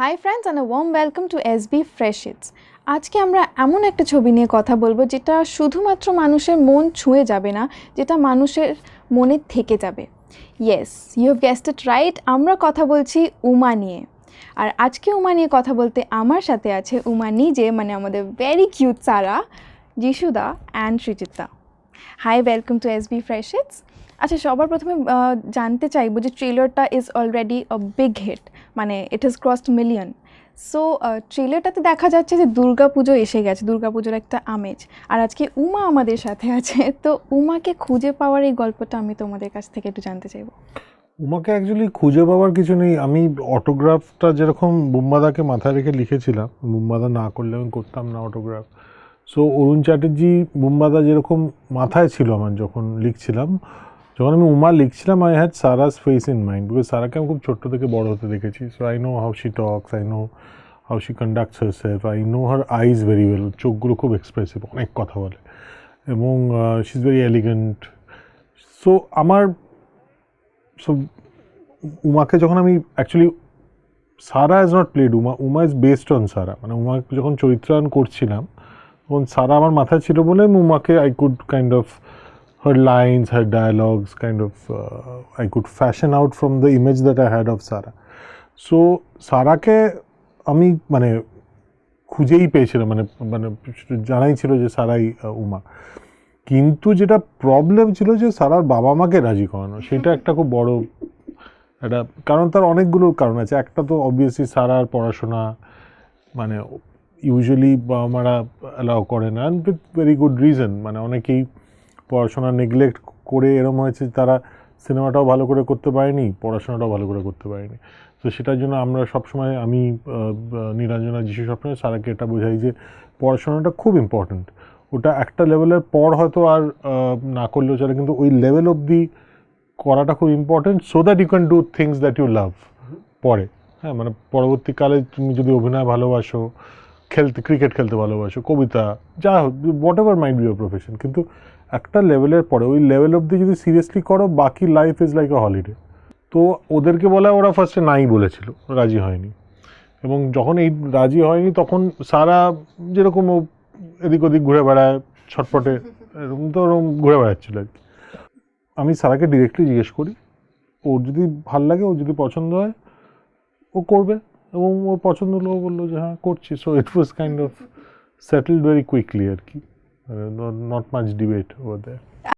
Hi friends and warm welcome to S B fresh eats আজকে আমরা এমন একটা ছবি নিয়ে কথা বলব যেটা শুধুমাত্র মানুষের মন ছুঁয়ে যাবে না, যেটা মানুষের মনে থেকে যাবে। Yes you have guessed it right আমরা কথা বলছি উমা নিয়ে। আর আজকে উমা নিয়ে কথা বলতে আমার সাথে আছে উমা নিজে মানে আমাদের very cute Sara যিশুদা and Srijita hi welcome to S B fresh eats আচ্ছা সবার প্রথমে জানতে চাইব যে ট্রেলারটা is already a big hit মানে it is crossed million so ট্রেলারটাতে দেখা যাচ্ছে যে দুর্গাপুজো এসে গেছে, দুর্গাপুজোর একটা আমেজ। আর আজকে উমা আমাদের সাথে আছে, তো উমাকে খুঁজে পাওয়ার এই গল্পটা আমি তোমাদের কাছ থেকে একটু জানতে চাইব। উমাকে অ্যাকচুয়ালি খুঁজে পাওয়ার কিছু নেই। আমি অটোগ্রাফটা যেরকম বুম্বাদাকে মাথায় রেখে লিখেছিলাম, বুম্বাদা না করলে আমি করতাম না অটোগ্রাফ সো অরুণ চ্যাটার্জি বুম্বাদা যেরকম মাথায় ছিল আমার যখন লিখছিলাম, যখন আমি Uma লিখছিলাম I had Sara's face in mind because সারাকে আমি খুব ছোট্ট থেকে বড় হতে দেখেছি। So I know how she talks I know how she conducts herself I know her eyes very well চোখগুলো খুব এক্সপ্রেসিভ অনেক কথা বলে। এবং she is very elegant so আমার সো উমাকে যখন আমি actually Sara is not played Uma Uma is based on Sara মানে উমা যখন চরিত্রায়ন করছিলাম তখন সারা আমার মাথায় ছিল বলে আমি উমাকে I could kind of her lines her dialogues kind of I could fashion out from the image that I had of Sara so সারাকে আমি মানে খুঁজেই পেয়েছিলাম মানে মানে জানাই ছিল যে সারাই উমা। কিন্তু যেটা প্রবলেম ছিল যে সারার বাবা মাকে রাজি করানো, সেটা একটা খুব বড় একটা, কারণ তার অনেকগুলো কারণ আছে। একটা তো অবভিয়াসলি সারার পড়াশোনা মানে ইউজুয়ালি বাবা মারা অ্যালাউ করে না and with very good reason মানে অনেকেই পড়াশোনা নেগলেক্ট করে এরম হয়েছে তারা সিনেমাটাও ভালো করে করতে পারেনি, পড়াশোনাটাও ভালো করে করতে পারেনি। তো সেটার জন্য আমরা সবসময় আমি নিরঞ্জনা যিশু সবসময় সারাকে এটা বোঝাই যে পড়াশোনাটা খুব ইম্পর্ট্যান্ট ওটা একটা লেভেলের পর হয়তো আর না করলেও চলে, কিন্তু ওই লেভেল অবধি করাটা খুব important so that you can do things that you love পরে। হ্যাঁ মানে পরবর্তীকালে তুমি যদি অভিনয় ভালোবাসো খেলতে ক্রিকেট খেলতে ভালোবাসো, কবিতা, যা whatever mind your profession কিন্তু একটা লেভেলের পরে, ওই লেভেল অবধি যদি সিরিয়াসলি করো, বাকি life is like a holiday তো ওদেরকে বলা ওরা ফার্স্টে নাই বলেছিল, রাজি হয়নি। এবং যখন এই রাজি হয়নি, তখন সারা যেরকম এদিক ওদিক ঘুরে বেড়ায়, ছটপটে, এরকম তো ওরকম ঘুরে বেড়াচ্ছিল আর কি। আমি সারাকে ডিরেক্টলি জিজ্ঞেস করি, ওর যদি ভালো লাগে, ওর যদি পছন্দ হয়, ও করবে। এবং ওর পছন্দ হলো বলল যে হ্যাঁ করছি। So it was kind of settled very quickly আর কি। নট মাচ ডিবেট ওভার দেয়